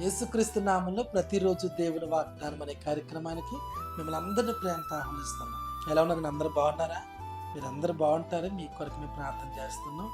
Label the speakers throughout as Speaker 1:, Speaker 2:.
Speaker 1: యేసుక్రీస్తు నామంలో ప్రతిరోజు దేవుని వాగ్దానం అనే కార్యక్రమానికి మిమ్మల్ని అందరినీ ప్రేమతో ఆహ్వానిస్తున్నాం. ఎలా ఉన్నారు? అందరూ బాగున్నారా? మీరు అందరూ బాగుంటారు మీ కొరకు మేము ప్రార్థన చేస్తున్నాం.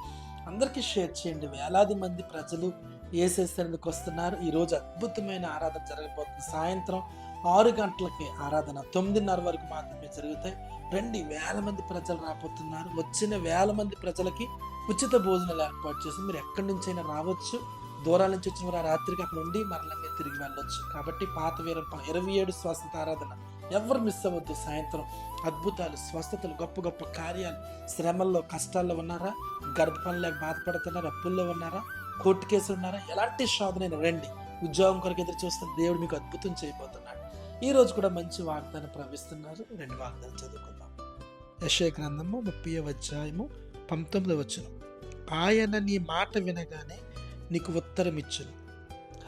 Speaker 1: అందరికీ షేర్ చేయండి. వేలాది మంది ప్రజలు ఏసేసేందుకు వస్తున్నారు. ఈరోజు అద్భుతమైన ఆరాధన జరగబోతుంది. సాయంత్రం ఆరు గంటలకి ఆరాధన. తొమ్మిదిన్నర వరకు మాత్రమే జరుగుతాయి. రెండు వేల మంది ప్రజలు రాబోతున్నారు. వచ్చిన వేల మంది ప్రజలకి ఉచిత భోజనాలు ఏర్పాటు చేసి మీరు ఎక్కడి నుంచైనా రావచ్చు. దూరాల నుంచి వచ్చిన వారు ఆ రాత్రికి అక్కడ ఉండి మరలంగా మీరు తిరిగి వెళ్ళొచ్చు. కాబట్టి పాత వీరం ఇరవై ఏడు స్వస్థత ఆరాధన ఎవరు మిస్ అవ్వద్దు. సాయంత్రం అద్భుతాలు స్వస్థతలు గొప్ప గొప్ప కార్యాలు శ్రమల్లో కష్టాల్లో ఉన్నారా? గర్భఫలం లేక బాధపడుతున్నారా? అప్పుల్లో ఉన్నారా? కోర్టు కేసులు ఉన్నారా? ఎలాంటి శోధనైనా రండి. ఉద్యోగం కొరకు ఎదురు చూస్తున్న దేవుడు మీకు అద్భుతం చేయబోతున్నాడు. ఈ రోజు కూడా మంచి వాగ్దానం ప్రవేశిస్తున్నారు రెండు వాగ్దానం చదువుకుందాం. యశయ గ్రంథము ముప్పై అధ్యాయము పంతొమ్మిది వచ్చిన ఆయన నీ మాట వినగానే నీకు ఉత్తరం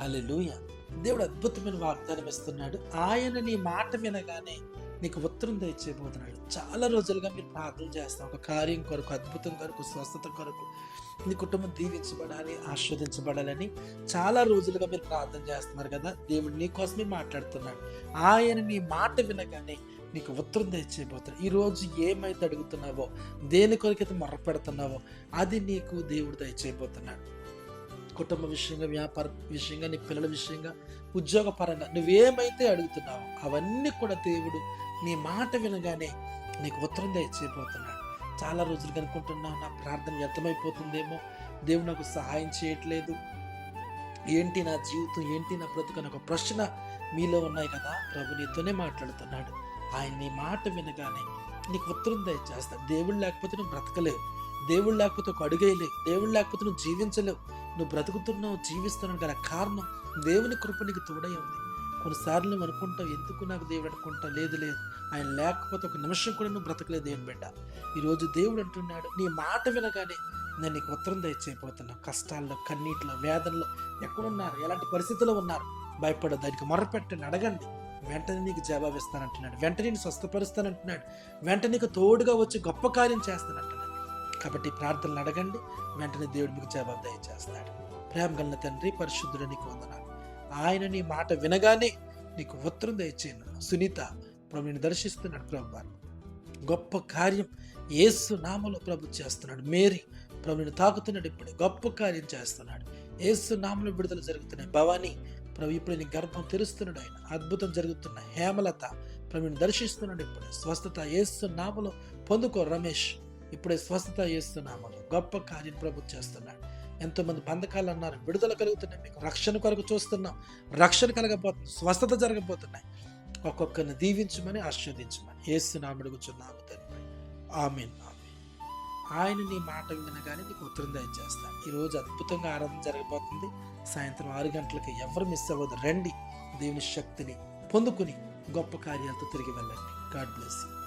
Speaker 1: హలెలూయ దేవుడు అద్భుతమైన వాగ్దానం ఇస్తున్నాడు. ఆయన నీ మాట వినగానే నీకు ఉత్తరం దయచేయబోతున్నాడు చాలా రోజులుగా మీరు ప్రార్థన చేస్తాం. ఒక కార్యం కొరకు అద్భుతం కొరకు స్వస్థత కొరకు నీ కుటుంబం దీవించబడాలి ఆస్వాదించబడాలని చాలా రోజులుగా మీరు ప్రార్థన చేస్తున్నారు కదా. దేవుడు నీ కోసమే మాట్లాడుతున్నాడు. ఆయన నీ మాట వినగానే నీకు ఉత్తరం దయచేయబోతున్నాడు ఈరోజు ఏమైతే అడుగుతున్నావో దేని కొరకైతే మొరపెడుతున్నావో అది నీకు దేవుడు దయచేయబోతున్నాడు. కుటుంబ విషయంగా వ్యాపార విషయంగా నీ పిల్లల విషయంగా ఉద్యోగపరంగా నువ్వేమైతే అడుగుతున్నావో అవన్నీ కూడా దేవుడు నీ మాట వినగానే నీకు ఉత్తరం దయచేయబోతున్నాడు చాలా రోజులు కనుక్కుంటున్నావు నా ప్రార్థన వ్యర్థమైపోతుందేమో. దేవుడు నాకు సహాయం చేయట్లేదు. ఏంటి నా జీవితం? ఏంటి నా బ్రతుకు? ఒక ప్రశ్న మీలో ఉన్నాయి కదా ప్రభు నీతోనే మాట్లాడుతున్నాడు. ఆయన నీ మాట వినగానే నీకు ఉత్తరం దయచేస్తాడు దేవుడు లేకపోతే నువ్వు బ్రతకలేవు. దేవుడు లేకపోతే ఒక అడుగేయలేవు దేవుడు లేకపోతే నువ్వు జీవించలేవు. నువ్వు బ్రతుకుతున్నావు జీవిస్తున్నావు గల కారణం దేవుని కృప నీకు తోడై ఉంది. కొన్నిసార్లు నువ్వు అనుకుంటావు ఎందుకు నాకు దేవుడు అనుకుంటా? లేదు లేదు. ఆయన లేకపోతే ఒక నిమిషం కూడా నువ్వు బ్రతకలేదు దేవుని బిడ్డ. ఈరోజు దేవుడు అంటున్నాడు నీ మాట వినగానే నేను నీకు ఉత్తరం దయచేయబోతున్నా. కష్టాల్లో కన్నీటిలో వేదనలో ఎక్కడున్నారు? ఎలాంటి పరిస్థితుల్లో ఉన్నారు? భయపడ దానికి మొరపెట్టండి. అడగండి. వెంటనే నీకు జవాబిస్తానంటున్నాడు. వెంటనే నేను స్వస్థపరుస్తానంటున్నాడు. వెంటనే నీకు తోడుగా వచ్చి గొప్ప కార్యం చేస్తానంటున్నాడు. కాబట్టి ప్రార్థనలు అడగండి. వెంటనే దేవుడు మీకు జవాబు చేస్తాడు ప్రేమ గల తండ్రి పరిశుద్ధుడు నీకు వందనాలు. ఆయన నీ మాట వినగానే నీకు ఉత్తరం దయచేయను. సునీత ప్రభు నేను దర్శిస్తున్నాడు ప్రభు గొప్ప కార్యం ఏసు నామలో ప్రభు చేస్తున్నాడు. మేరీ ప్రభు నేను తాకుతున్నాడు ఇప్పుడు. గొప్ప కార్యం చేస్తున్నాడు. ఏసు నామలో విడుదల జరుగుతున్నాయి. భవానీ ప్రభు ఇప్పుడు నీ గర్భం తెరుస్తున్నాడు ఆయన. అద్భుతం జరుగుతున్న హేమలత ప్రభుని దర్శిస్తున్నాడు ఇప్పుడు. స్వస్థత ఏసు నామలో పొందుకో రమేష్. ఇప్పుడే స్వస్థత యేసు గొప్ప కార్యం ప్రభు చేస్తున్నాడు. ఎంతోమంది బంధకాలు అన్నారు విడుదల కలుగుతున్నాయి. మీకు రక్షణ కొరకు చూస్తున్నాం. రక్షణ కలగబోతుంది స్వస్థత జరగబోతున్నాయి. ఒక్కొక్కరిని దీవించమని ఆస్వాదించమని యేసు కూర్చున్నాము తండ్రి. Amen amen. ఆయన నీ మాట వినగానే నీకు ఉత్తరం దయచేస్తాను. ఈరోజు అద్భుతంగా ఆరాధన జరగబోతుంది. సాయంత్రం ఆరు గంటలకి ఎవరు మిస్ అవ్వదు. రండి. దేవుని శక్తిని పొందుకుని గొప్ప కార్యాలతో తిరిగి వెళ్ళండి. God bless you.